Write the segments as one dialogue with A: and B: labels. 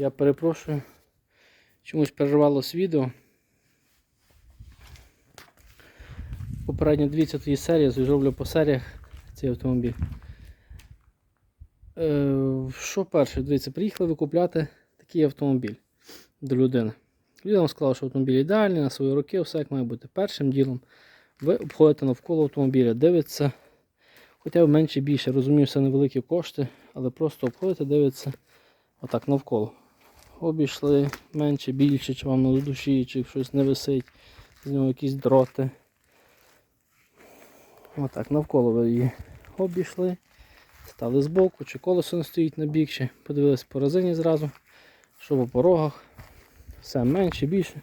A: Я перепрошую. Чомусь перервалось відео. Попередньо дивіться тоді серії, зроблю по серіях цей автомобіль. Е, що перше? Дивіться, приїхали ви купляти такий автомобіль до людини. Людина сказала, що автомобіль ідеальний, на свої роки, все як має бути. Першим ділом ви обходите навколо автомобіля, дивиться, хоча б менше більше, розумію, це невеликі кошти, але просто обходите, дивиться отак навколо. Обійшли менше, більше, чи вам на душі, чи щось не висить, з нього якісь дроти. Отак, навколо ви її обійшли, стали збоку, чи колесо не стоїть на бік, чи подивились по резині зразу, що по порогах. Все менше, більше.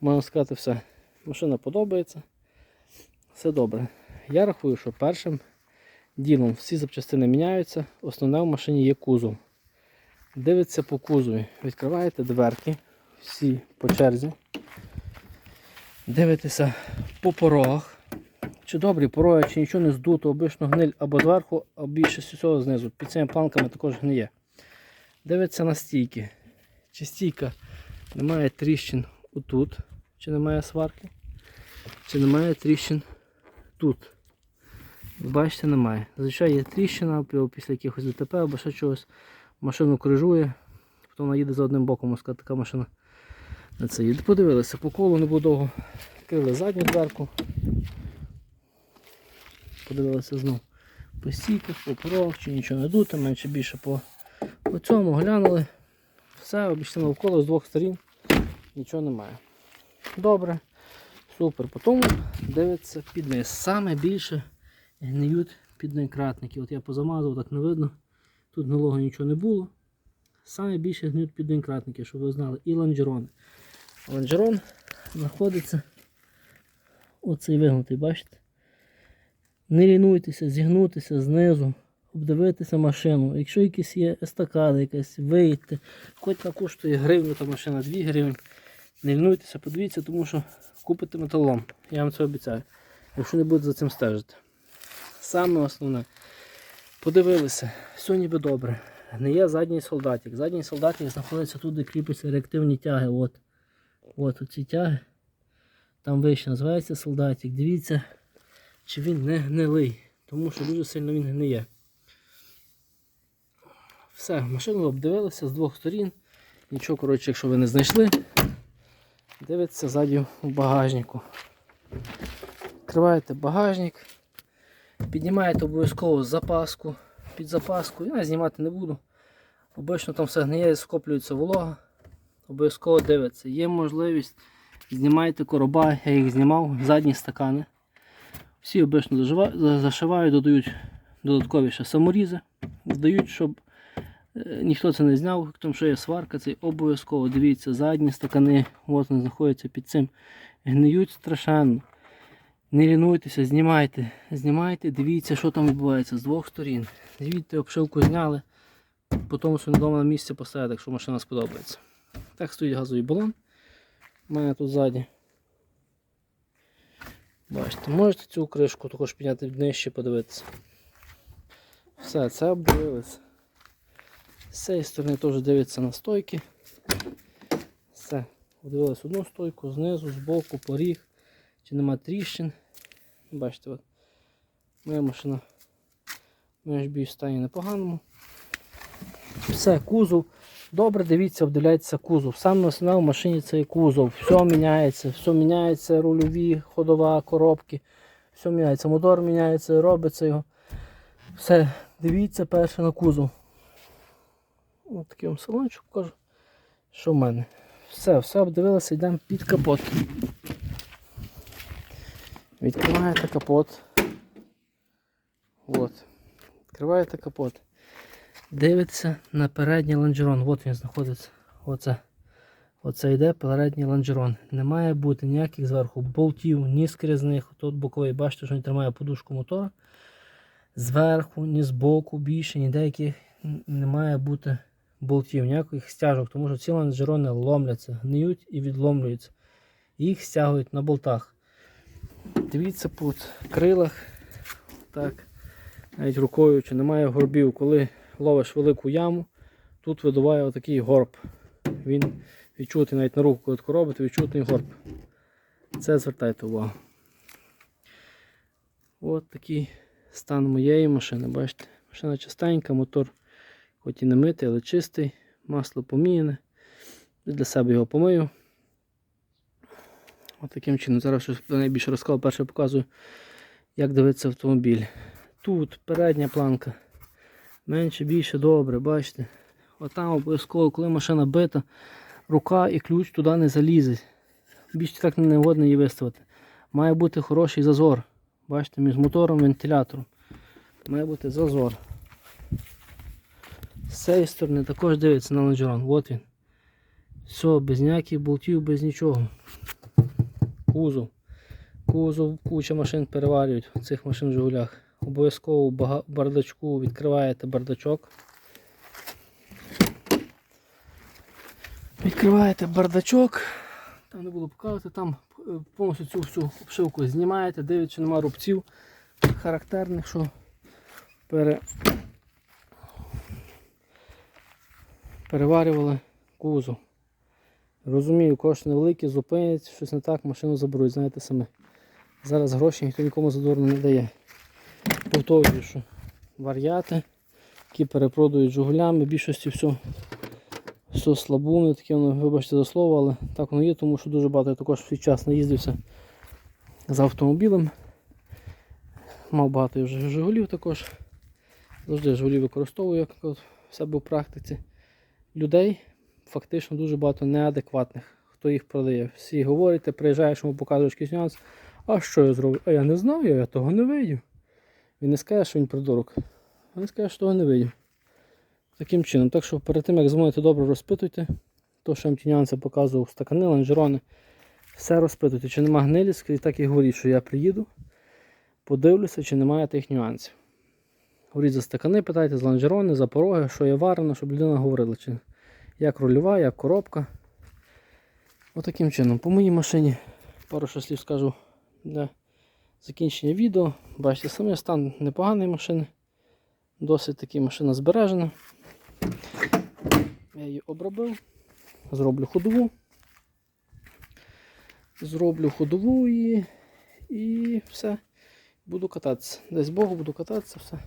A: Можна сказати, все. Машина подобається. Все добре. Я рахую, що першим ділом всі запчастини міняються. Основне в машині є кузов. Дивиться по кузові. Відкриваєте дверки, всі по черзі. Дивитеся по порогах. Чи добрі пороги, чи нічого не здуто, обично гниль або зверху, а більше всього знизу. Під цими планками також гниє. Дивиться на стійки. Чи стійка немає тріщин отут, чи немає сварки, чи немає тріщин тут. Бачите, немає. Зазвичай є тріщина після якихось ДТП або ще чогось. Машину крижує, потім вона їде за одним боком, сказати, така машина. на Це їде. Подивилися по колу не було довго. Відкрили задню дверку. Подивилися знову по стійках, по порогах, чи нічого не дуте, менше більше по, по цьому глянули. Все, обійшли навколо з двох сторін, нічого немає. Добре, супер. Потім дивиться під низ. Саме більше гниють піднекратники. От я позамазав, так не видно. Тут гнилого нічого не було. Саме більше гниють піднекратники, щоб ви знали, і лонжерони. Лонжерон знаходиться оцей вигнутий, бачите? Не лінуйтеся, зігнутися знизу, обдивитися машину. Якщо якісь є естакада, якась, вийти, хоч вона коштує гривню та машина 2 гривень. Не лінуйтеся, подивіться, тому що купите металолом. Я вам це обіцяю. Якщо не будете за цим стежити. Саме основне. Подивилися, все ніби добре. Не є задній солдатик. Задній солдатик знаходиться тут, де кріпляться реактивні тяги. От. От оці тяги. Там вище називається солдатик. Дивіться, чи він не гнилий, тому що дуже сильно він гниє. Все, машину обдивилися з двох сторін. Нічого, коротше, якщо ви не знайшли, дивиться ззаді в багажнику. Відкриваєте багажник, піднімаєте обов'язково запаску. Під запаску, я знімати не буду. Обично там все гниє, скоплюється волога. Обов'язково дивиться. Є можливість, знімайте короба, я їх знімав, задні стакани. Всі обично зашивають, додають додаткові ще саморізи, додають, щоб е, ніхто це не зняв, тому що є сварка, це обов'язково. Дивіться, задні стакани, от вони знаходяться під цим. Гниють страшенно. Не лінуйтеся, знімайте, знімайте, дивіться, що там відбувається з двох сторін. Звідти обшивку зняли, потім вдома на місці поставити, якщо машина сподобається. Так стоїть газовий балон. У мене тут ззаді. Бачите, можете цю кришку також підняти нижче подивитися. Все, це обдивилися. З цієї сторони теж дивиться на стойки. Все. Подивилися одну стойку, знизу, збоку, поріг, чи нема тріщин. Бачите, от. моя машина менш більш в стані непоганому. Все, кузов. Добре, дивіться, обдивляється кузов. Саме основне в машині це кузов. Все міняється, все міняється, рульові, ходова, коробки. Все міняється. Мотор міняється, робиться його. Все, дивіться перше на кузов. Ось такий вам салончик покажу. Що в мене? Все, все обдивилося, йдемо під капот. Відкриваєте капот. От. Відкриваєте капот. Дивиться на передній лонжерон. От він знаходиться. Оце. Оце йде передній лонжерон. Не має бути ніяких зверху болтів, ні скрізних. Тут боковий, бачите, що він тримає подушку мотора. Зверху, ні збоку, більше, ніде яких не має бути болтів, ніяких стяжок, тому що ці лонжерони ломляться, гниють і відломлюються. Їх стягують на болтах. Дивіться по крилах. Так, навіть рукою, чи немає горбів, коли ловиш велику яму, тут видуває отакий горб. Він відчутий навіть на руку, коли таку робите, відчутний горб. Це звертайте увагу. От такий стан моєї машини. Бачите, машина чистенька, мотор хоч і не митий, але чистий, масло поміяне. Для себе його помию. От таким чином. Зараз щось найбільше розказав, перше показую, як дивиться автомобіль. Тут передня планка. Менше, більше, добре, бачите. Отам обов'язково, коли машина бита, рука і ключ туди не залізе. Більше так не годно її виставити. Має бути хороший зазор. Бачите, між мотором і вентилятором. Має бути зазор. З цієї сторони також дивиться на лонжерон. От він. Все, без ніяких болтів, без нічого. Кузов. Кузов, куча машин переварюють в цих машин в Жигулях. Обов'язково бардачку відкриваєте бардачок. Відкриваєте бардачок. Там не було показувати, там е, повністю цю всю обшивку знімаєте, дивіться, нема рубців характерних, що пере... переварювали кузов. Розумію, кошти невеликі, зупинять, щось не так, машину заберуть, знаєте самі. Зараз гроші ніхто нікому задорно не дає. Повторюю, що варіати, які перепродають жугулями, більшості все, все слабуни, таке воно, вибачте за слово, але так воно є, тому що дуже багато я також свій час наїздився з автомобілем. Мав багато вже Жигулів також. Завжди Жигулі використовую як от в себе в практиці. Людей фактично дуже багато неадекватних, хто їх продає. Всі говорять, ти приїжджаєш, йому показуєш якийсь нюанс. А що я зроблю? А я не знаю, я того не видів. Він не скаже, що він придурок. Він скаже, що того не видів. Таким чином. Так що перед тим, як дзвоните, добре розпитуйте. То, що я вам ті нюанси показував, стакани, лонжерони. Все розпитуйте, чи нема гнилі, скрізь так і говоріть, що я приїду, подивлюся, чи немає тих нюансів. Говоріть за стакани, питайте за лонжерони, за пороги, що є варено, щоб людина говорила, чи як рульова, як коробка. Отаким чином. По моїй машині пару ще слів скажу для закінчення відео. Бачите, саме стан непоганий машини. Досить таки машина збережена. Я її обробив, зроблю ходову. Зроблю ходову і, і все. Буду кататися. Десь Богу буду кататися, все.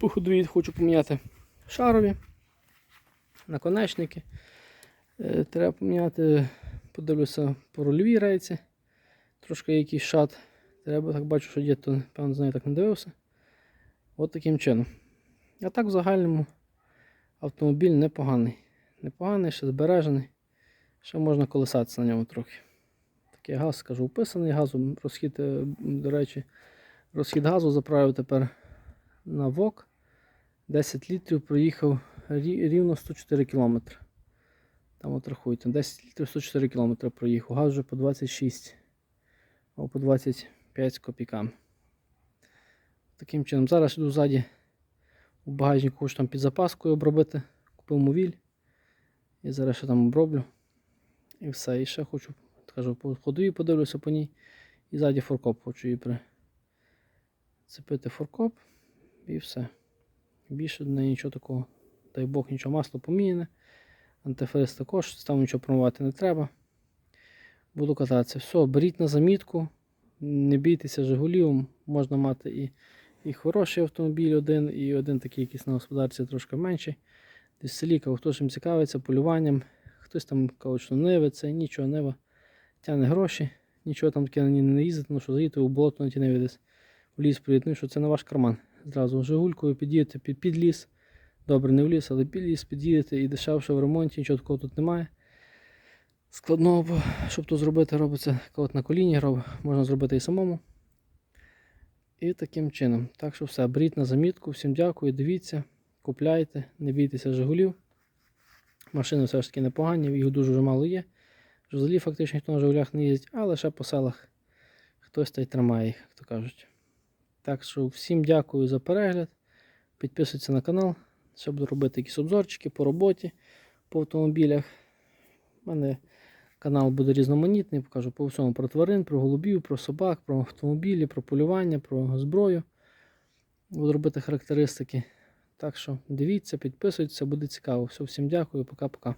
A: По ходові хочу поміняти шарові, наконечники. Е, Треба поміняти, подивлюся по рульовій рейці. Трошки якийсь шат. Треба так бачу, що дід, то, певно, з так не дивився. От таким чином. А так в загальному автомобіль непоганий. Непоганий, ще збережений. Ще можна колесатися на ньому трохи. Такий газ, скажу, вписаний газом. Розхід, е, до речі, розхід газу заправив тепер на ВОК. 10 літрів проїхав рівно 104 км. Там от рахуйте, 10 літрів 104 км проїхав. Газ вже по 26 або по 25 з копійками. Таким чином, зараз йду ззаді у багажнику, хочу там під запаскою обробити. Купив мовіль. І зараз ще там оброблю. І все. І ще хочу, кажу, по ходові подивлюся по ній. І ззаді форкоп хочу її прицепити форкоп. І все. Більше неї нічого такого. Дай Бог нічого масло поміняне. Антифриз також, там нічого промивати не треба. Буду кататися. Все, беріть на замітку. Не бійтеся Жигулів, можна мати і, і хороший автомобіль один, і один такий якийсь на господарці трошки менший. Десь в селі, хтось чим цікавиться, полюванням. Хтось там каже, що ниви, це нічого, нива тягне гроші, нічого там таке не їздити, ну що заїдете у болото на ті ниві десь в ліс приїдете, ну що це на ваш карман. Зразу Жигулькою під'їдете під, під ліс. Добре, не в ліс, але під ліс під'їдете і дешевше в ремонті, нічого такого тут немає. Складного, бо щоб то зробити, робиться от на коліні, роб- можна зробити і самому. І таким чином. Так що все, беріть на замітку. Всім дякую, дивіться, купляйте, не бійтеся Жигулів. Машини все ж таки непогані, їх дуже вже мало є. Жозелі фактично ніхто на Жигулях не їздить, але ще по селах хтось та й тримає їх, як то кажуть. Так що всім дякую за перегляд. Підписуйтесь на канал, ще буду робити якісь обзорчики по роботі, по автомобілях. У мене канал буде різноманітний, покажу по всьому про тварин, про голубів, про собак, про автомобілі, про полювання, про зброю. Буду робити характеристики. Так що дивіться, підписуйтесь, буде цікаво. Все, всім дякую, пока-пока.